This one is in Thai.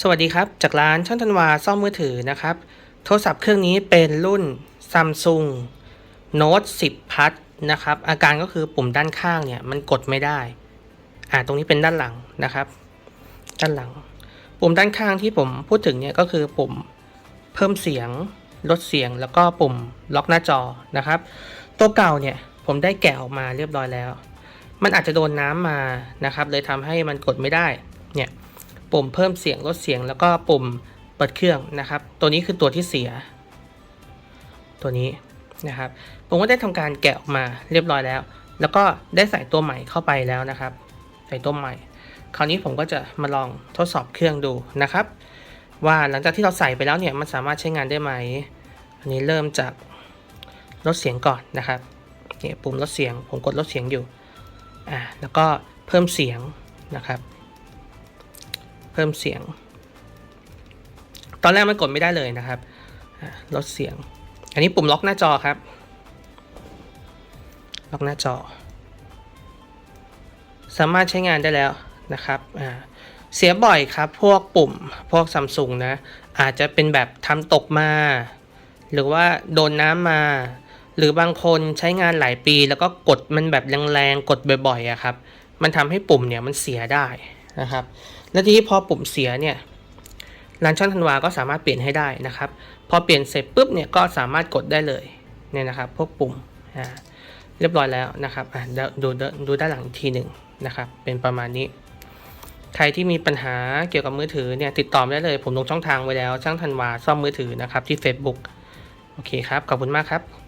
สวัสดีครับ จากร้านช่างธันวาซ่อมมือถือนะครับ โทรศัพท์เครื่องนี้เป็นรุ่น Samsung Note 10 Plus นะครับ อาการก็คือปุ่มด้านข้างเนี่ยมันกดไม่ได้ อ่าตรงนี้เป็นด้านหลังนะครับ ด้านหลัง ปุ่มด้านข้างที่ผมพูดถึงเนี่ยก็คือปุ่มเพิ่มเสียง ลดเสียงแล้วก็ปุ่มล็อกหน้าจอนะครับ ตัวเก่าเนี่ยผมได้แกะออกมาเรียบร้อยแล้ว มันอาจจะโดนน้ำมานะครับ เลยทำให้มันกดไม่ได้เนี่ย ปุ่มเพิ่มเสียงลดเสียงแล้วก็ปุ่มเปิดเครื่องนะครับ ตัวนี้คือตัวที่เสีย ตัวนี้นะครับ ผมก็ได้ทำการแกะออกมาเรียบร้อยแล้ว แล้วก็ได้ใส่ตัวใหม่เข้าไปแล้วนะครับ ใส่ตัวใหม่ คราวนี้ผมก็จะมาลองทดสอบเครื่องดูนะครับ ว่าหลังจากที่เราใส่ไปแล้วเนี่ยมันสามารถใช้งานได้ไหม อันนี้เริ่มจากลดเสียงก่อนนะครับเนี่ยปุ่มลดเสียง ผมกดลดเสียงอยู่อ่าแล้วก็เพิ่มเสียงนะครับ เพิ่มเสียง ตอนแรกมันกดไม่ได้เลยนะครับ ลดเสียง อันนี้ปุ่มล็อกหน้าจอครับ ล็อกหน้าจอ สามารถใช้งานได้แล้วนะครับ เสียบ่อยครับ พวกปุ่มพวกซัมซุงนะ อาจจะเป็นแบบทำตกมา หรือว่าโดนน้ำมาหรือบางคนใช้งานหลายปีแล้วก็กดมันแบบแรงๆ กดบ่อยๆอะครับ มันทำให้ปุ่มเนี่ยมันเสียได้ นะครับ แล้วทีนี้พอปุ่มเสียเนี่ยร้านช่างธันวาก็สามารถเปลี่ยนให้ได้นะครับ พอเปลี่ยนเสร็จปุ๊บเนี่ยก็สามารถกดได้เลยเนี่ยนะครับ พวกปุ่มอ่าเรียบร้อยแล้วนะครับอ่าดูดูด้านหลังทีหนึ่งนะครับ เป็นประมาณนี้ ใครที่มีปัญหาเกี่ยวกับมือถือเนี่ยติดต่อได้เลย ผมลงช่องทางไว้แล้วช่างธันวาซ่อมมือถือนะครับที่ Facebook โอเคครับ ขอบคุณมากครับ